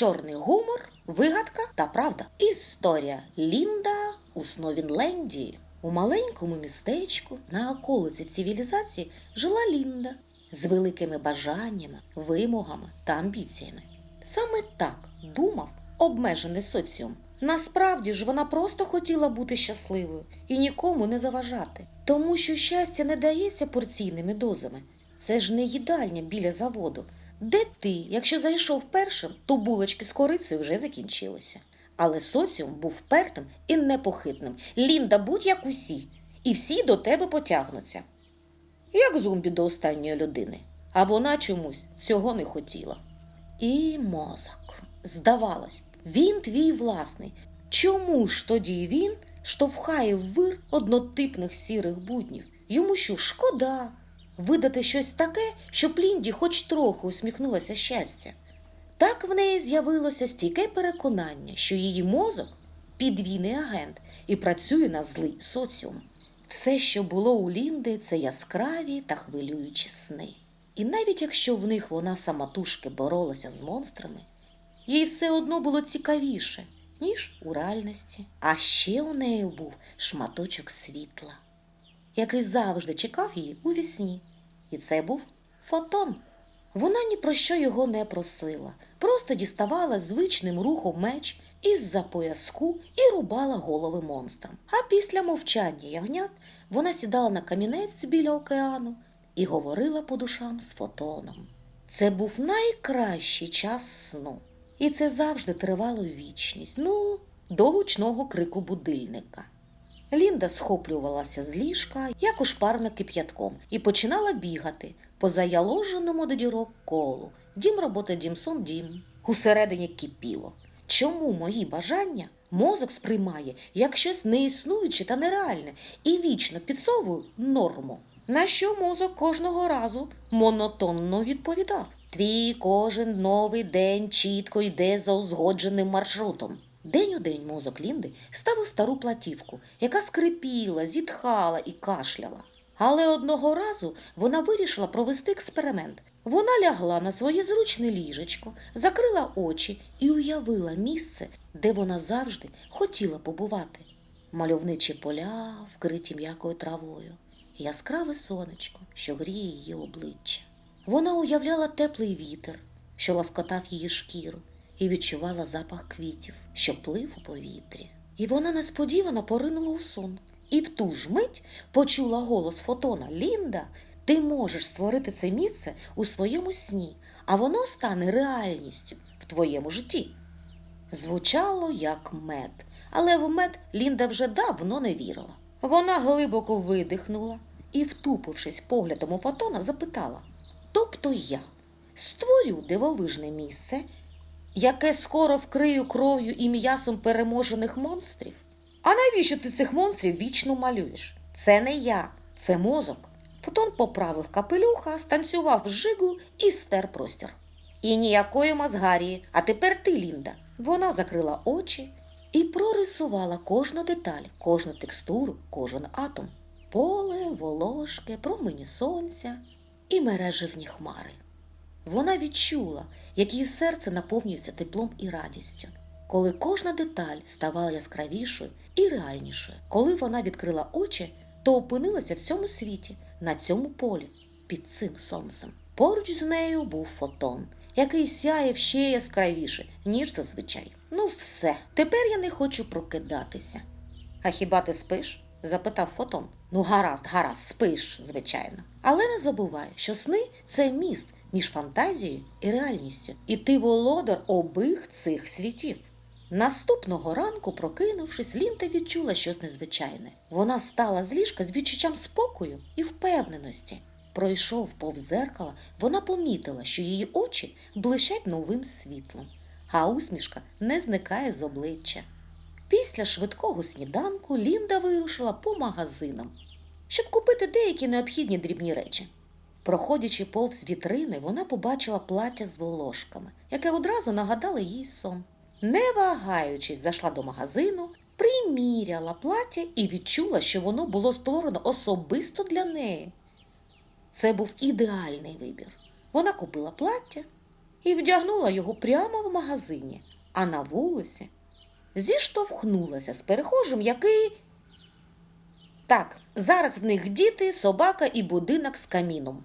чорний гумор, вигадка та правда. Історія Лінда у Сновінленді. У маленькому містечку на околиці цивілізації жила Лінда з великими бажаннями, вимогами та амбіціями. Саме так думав обмежений соціум. Насправді ж вона просто хотіла бути щасливою і нікому не заважати, тому що щастя не дається порційними дозами. Це ж не їдальня біля заводу. Де ти, якщо зайшов першим, то булочки з корицею вже закінчилися. Але соціум був впертим і непохитним. Лінда, будь як усі, і всі до тебе потягнуться. Як зомбі до останньої людини. А вона чомусь цього не хотіла. І мозок. Здавалось, він твій власний. Чому ж тоді він штовхає в вир однотипних сірих буднів? Йому що шкода видати щось таке, щоб Лінді хоч трохи усміхнулося щастя. Так в неї з'явилося стійке переконання, що її мозок підвійний агент і працює на злий соціум. Все, що було у Лінди, це яскраві та хвилюючі сни. І навіть якщо в них вона самотужки боролася з монстрами, їй все одно було цікавіше, ніж у реальності. А ще у неї був шматочок світла, який завжди чекав її у вісні. І це був фотон. Вона ні про що його не просила, просто діставала звичним рухом меч із-за пояску і рубала голови монстрам. А після мовчання ягнят вона сідала на камінець біля океану і говорила по душам з фотоном. Це був найкращий час сну, і це завжди тривало вічність, ну, до гучного крику будильника. Лінда схоплювалася з ліжка, як ошпарна кип'ятком, і починала бігати по заяложеному до дірок колу. Дім робота, дім сон, дім. Усередині кипіло. Чому мої бажання мозок сприймає як щось неіснуюче та нереальне і вічно підсовую норму? На що мозок кожного разу монотонно відповідав? Твій кожен новий день чітко йде за узгодженим маршрутом. День у день мозок Лінди ставив стару платівку, яка скрипіла, зітхала і кашляла. Але одного разу вона вирішила провести експеримент. Вона лягла на своє зручне ліжечко, закрила очі і уявила місце, де вона завжди хотіла побувати. Мальовничі поля, вкриті м'якою травою, яскраве сонечко, що гріє її обличчя. Вона уявляла теплий вітер, що ласкотав її шкіру, і відчувала запах квітів, що плив у повітрі. І вона несподівано поринула у сон. І в ту ж мить почула голос фотона Лінда, ти можеш створити це місце у своєму сні, а воно стане реальністю в твоєму житті. Звучало як мед, але в мед Лінда вже давно не вірила. Вона глибоко видихнула і, втупившись поглядом у фотона, запитала: Тобто я створю дивовижне місце, яке скоро вкрию кров'ю і м'ясом переможених монстрів? А навіщо ти цих монстрів вічно малюєш? Це не я, це мозок. Фотон поправив капелюха, станцював жигу і стер простір. І ніякої мазгарії, а тепер ти, Лінда. Вона закрила очі і прорисувала кожну деталь, кожну текстуру, кожен атом. Поле, волошки, промені сонця і мереживні хмари. Вона відчула, як її серце наповнюється теплом і радістю, коли кожна деталь ставала яскравішою і реальнішою. Коли вона відкрила очі, то опинилася в цьому світі, на цьому полі, під цим сонцем. Поруч з нею був фотон, який сяяв ще яскравіше, ніж зазвичай. Ну, все, тепер я не хочу прокидатися. А хіба ти спиш? запитав фотон. Ну, гаразд, гаразд, спиш, звичайно. Але не забувай, що сни це міст між фантазією і реальністю, і ти володар обох цих світів. Наступного ранку, прокинувшись, Лінта відчула щось незвичайне. Вона стала з ліжка з відчуттям спокою і впевненості. Пройшов повз зеркала, вона помітила, що її очі блищать новим світлом, а усмішка не зникає з обличчя. Після швидкого сніданку Лінда вирушила по магазинам, щоб купити деякі необхідні дрібні речі. Проходячи повз вітрини, вона побачила плаття з волошками, яке одразу нагадало їй сон. Не вагаючись, зайшла до магазину, приміряла плаття і відчула, що воно було створено особисто для неї. Це був ідеальний вибір. Вона купила плаття і вдягнула його прямо в магазині, а на вулиці зіштовхнулася з перехожим, який. Так, зараз в них діти, собака і будинок з каміном.